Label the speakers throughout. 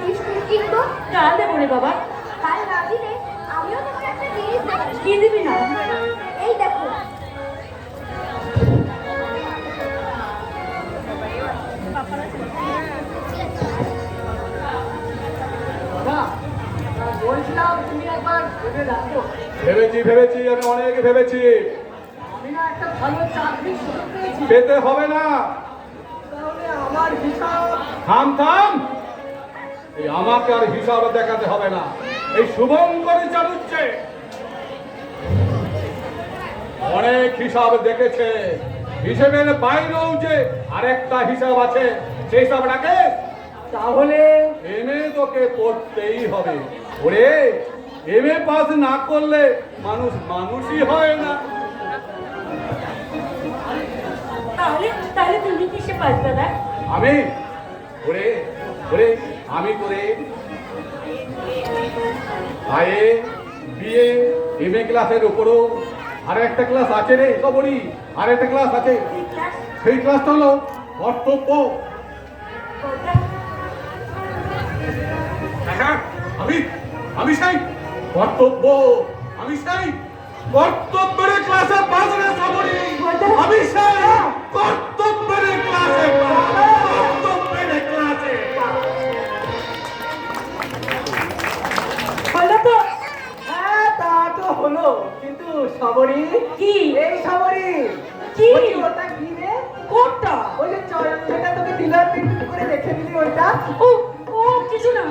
Speaker 1: Biscuit কিনবো
Speaker 2: কাল দেবো বাবা
Speaker 1: কাল না আমিও তোমার একটা জিনিস
Speaker 2: কি দিবি না
Speaker 1: এই দেখো
Speaker 3: বলছিলাম তুমি একবার ভেবে রাখো
Speaker 4: ভেবেছি ভেবেছি আমি অনেক ভেবেছি।
Speaker 3: আমি না একটা ভালো চাকরি
Speaker 4: পেতে হবে না।
Speaker 3: তাহলে আমার হিসাব
Speaker 4: থাম থাম। এই আমাকে আর হিসাব দেখাতে হবে না। এই শুভঙ্করই চালুচ্ছে অনেক হিসাব দেখেছে। হিসেবের বাইরেও যে আরেকটা হিসাব আছে সেই হিসাবটাকে
Speaker 3: তাহলে
Speaker 4: এমএ তোকে পড়তেই হবে। ওরে এমএ পাস না করলে মানুষ মানুষই হয় না।
Speaker 2: তাহলে তাহলে তুমি কিসে পাস দাদা?
Speaker 4: আমি ওরে ওরে, আমি করে এমএ ক্লাসের উপরও আর একটা ক্লাস আছে রে আর একটা ক্লাস আছে। সেই ক্লাসটা হলো কর্তব্য হ্যাঁ আমি আমি কর্তব্য আমি কর্তব্যের ক্লাসে পাস রে আমি কর্তব্যের ক্লাসে
Speaker 3: সবরি?
Speaker 2: কি?
Speaker 3: এই সবরি!
Speaker 2: কি?
Speaker 3: ওটা কি রে?
Speaker 2: কোনটা?
Speaker 3: ওই যে চয়ন যেটা তোকে ডিলার প্রিন্ট করে রেখে দিলি ওইটা।
Speaker 2: ও ও কিছু না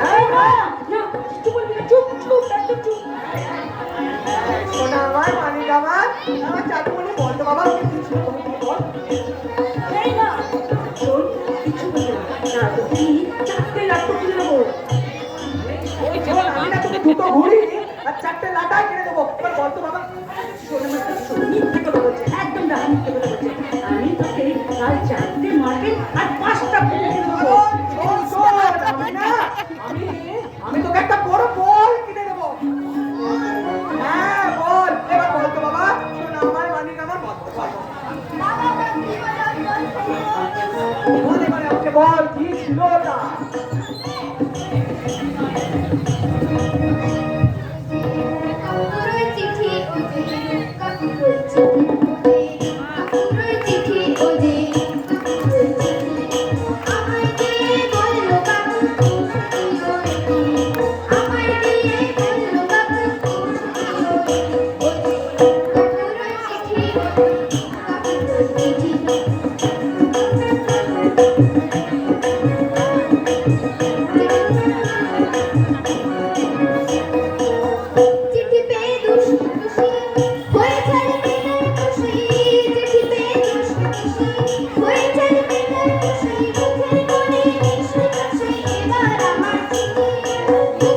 Speaker 3: হ্যাঁ,
Speaker 2: না না কিছু বলবি না চুপ চুপ একদম চুপ।
Speaker 3: শোনা আমার মানিক আমার চাকু বাবা কিছু বল।
Speaker 2: না শোন কিছু বলবি না। না তুই
Speaker 3: শোন, আমি না তোকে দুটো ঘুড়ি আর চারটে লাটাই কিনে দেবো। এবার বলতো বাবা।
Speaker 2: শোন আমার কথা মিথ্যে কথা বলছে একদম না। মিথ্যে কথা বলছে আমি তোকে কাল চারটে মার্কেট আর পাঁচটা ফেলে দেবো।
Speaker 3: শোন, শোন, আমি তোকে একটা বড় বল কিনে দেবো। হ্যাঁ বল। এবার বলতো বাবা শোন আমার মানিক আমার বল বল, বল। বল এবারে আমাকে বল কি ছিল ওটা?
Speaker 1: Thank you.